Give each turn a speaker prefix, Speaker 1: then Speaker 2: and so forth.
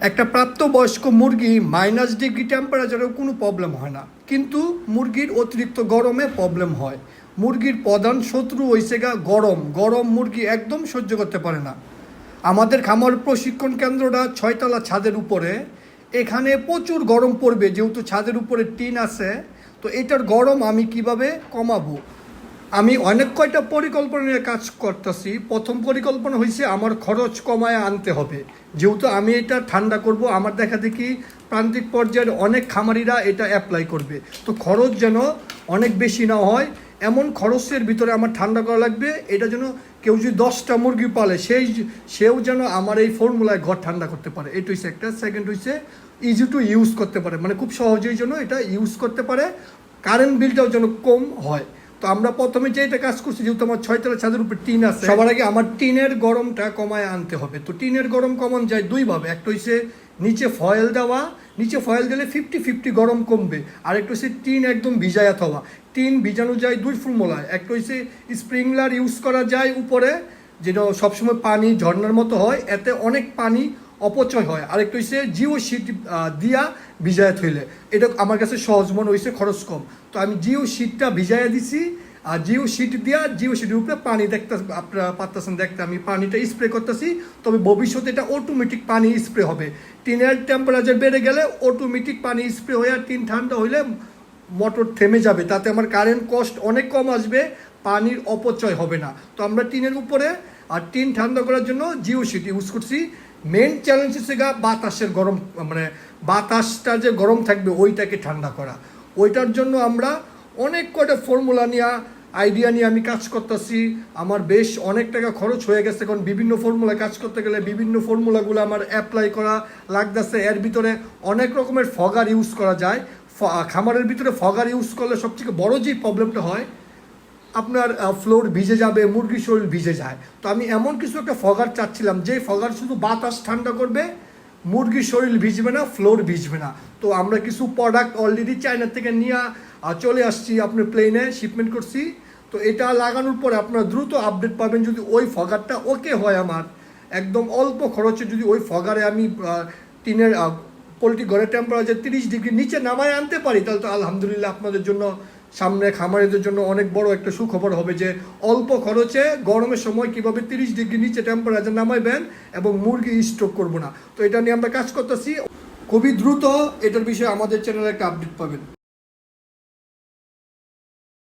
Speaker 1: একটা প্রাপ্তবয়স্ক মুরগি মাইনাস ডিগ্রি টেম্পারেচারেও কোনো প্রবলেম হয় না। কিন্তু মুরগির অতিরিক্ত গরমে প্রবলেম হয়। মুরগির প্রধান শত্রু হয়েছে গা গরম। গরম মুরগি একদম সহ্য করতে পারে না। আমাদের খামার প্রশিক্ষণ কেন্দ্রটা ছয়তলা ছাদের উপরে। এখানে প্রচুর গরম পড়বে, যেহেতু ছাদের উপরে টিন আছে। তো এটার গরম আমি কীভাবে কমাবো? আমি অনেক কয়টা পরিকল্পনা নিয়ে কাজ করতেছি। প্রথম পরিকল্পনা হয়েছে আমার খরচ কমায় আনতে হবে। যেহেতু আমি এটা ঠান্ডা করব, আমার দেখা দেখি প্রান্তিক পর্যায়ের অনেক খামারিরা এটা অ্যাপ্লাই করবে। তো খরচ যেন অনেক বেশি না হয়, এমন খরচের ভিতরে আমার ঠান্ডা করা লাগবে, এটা যেন কেউ যদি দশটা মুরগি পালে, সেই সেও যেন আমার এই ফর্মুলায় ঘর ঠান্ডা করতে পারে। এটা হচ্ছে একটা। সেকেন্ড হচ্ছে ইজি টু ইউজ করতে পারে। মানে খুব সহজেই যেন এটা ইউজ করতে পারে। কারেন্ট বিলটাও যেন কম হয়। তো আমরা প্রথমে যে এটা কাজ করছি, যেহেতু আমার ছয়তলা ছাদের উপর টিন আছে। সবার আগে আমার টিনের গরমটা কমায় আনতে হবে। তো টিনের গরম কমান যায় দুইভাবে একটা হচ্ছে নিচে ফয়েল দেওয়া, নিচে ফয়েল দিলে ফিফটি ফিফটি গরম কমবে। আর একটা হচ্ছে টিন একদম ভিজায়া থাওয়া টিন ভিজানো যায় দুই ফর্মুলায় একটা হচ্ছে স্প্রিংলার ইউজ করা যায় উপরে, যেটা সবসময় পানি ঝর্নার মতো হয়, এতে অনেক পানি অপচয় হয়। আরেকটা হচ্ছে জিও শিট দিয়া ভিজায়া থইলে। এটা আমার কাছে সহজ মনে হয়েছে খরচ কম। তো আমি জিও শিটটা ভিজাইয়া দিছি, আর জিও শিট দিয়া জিও শিটের উপরে পানি দেখতে, আপনারা পারতেছেন দেখতে, আমি পানিটা স্প্রে করতেছি, তবে ভবিষ্যতে এটা অটোমেটিক পানি স্প্রে হবে। টিনের টেম্পারেচার বেড়ে গেলে অটোমেটিক পানি স্প্রে হয়ে আর টিন ঠান্ডা হইলে মোটর থেমে যাবে। তাতে আমার কারেন্ট কস্ট অনেক কম আসবে, পানির অপচয় হবে না। তো আমরা টিনের উপরে আর টিন ঠান্ডা করার জন্য জিও শিট ইউজ করছি। মেন চ্যালেঞ্জ হচ্ছে গা বাতাসের গরম মানে বাতাসটা যে গরম থাকবে ওইটাকে ঠান্ডা করা। ওইটার জন্য আমরা অনেক কটা ফর্মুলা নিয়ে আইডিয়া নিয়ে আমি কাজ করতেছি। আমার বেশ অনেক টাকা খরচ হয়ে গেছে কারণ বিভিন্ন ফর্মুলা কাজ করতে গেলে বিভিন্ন ফর্মুলাগুলো আমার অ্যাপ্লাই করা লাগতেছে। এর ভিতরে অনেক রকমের ফগার ইউজ করা যায়। খামারের ভিতরে ফগার ইউজ করলে সবথেকে বড় যে প্রবলেমটা হয় আপনার ফ্লোর ভিজে যাবে, মুরগির শরীর ভিজে যায়। তো আমি এমন কিছু একটা ফগার চাচ্ছিলাম যে ফগার শুধু বাতাস ঠান্ডা করবে, মুরগির শরীর ভিজবে না ফ্লোর ভিজবে না। তো আমরা কিছু প্রোডাক্ট অলরেডি চায়না থেকে নিয়ে চলে আসছি আপনার প্লেনে শিপমেন্ট করছি। তো এটা লাগানোর পরে আপনারা দ্রুত আপডেট পাবেন যদি ওই ফগারটা ওকে হয় আমার। একদম অল্প খরচে যদি ওই ফগারে আমি টিনের পোলট্রি ঘরের টেম্পারেচার তিরিশ ডিগ্রি নিচে নামায় আনতে পারি, তাহলে তো আলহামদুলিল্লাহ আপনাদের জন্য সামনে খামারিদের জন্য অনেক বড় একটা সুখবর হবে যে অল্প খরচে গরমের সময় কীভাবে তিরিশ ডিগ্রি নিচে টেম্পারেচার নামাইবেন এবং মুরগি স্ট্রোক করব না। তো এটা নিয়ে আমরা কাজ করতেছি। খুবই দ্রুত এটার বিষয়ে আমাদের চ্যানেলে একটা আপডেট পাবেন।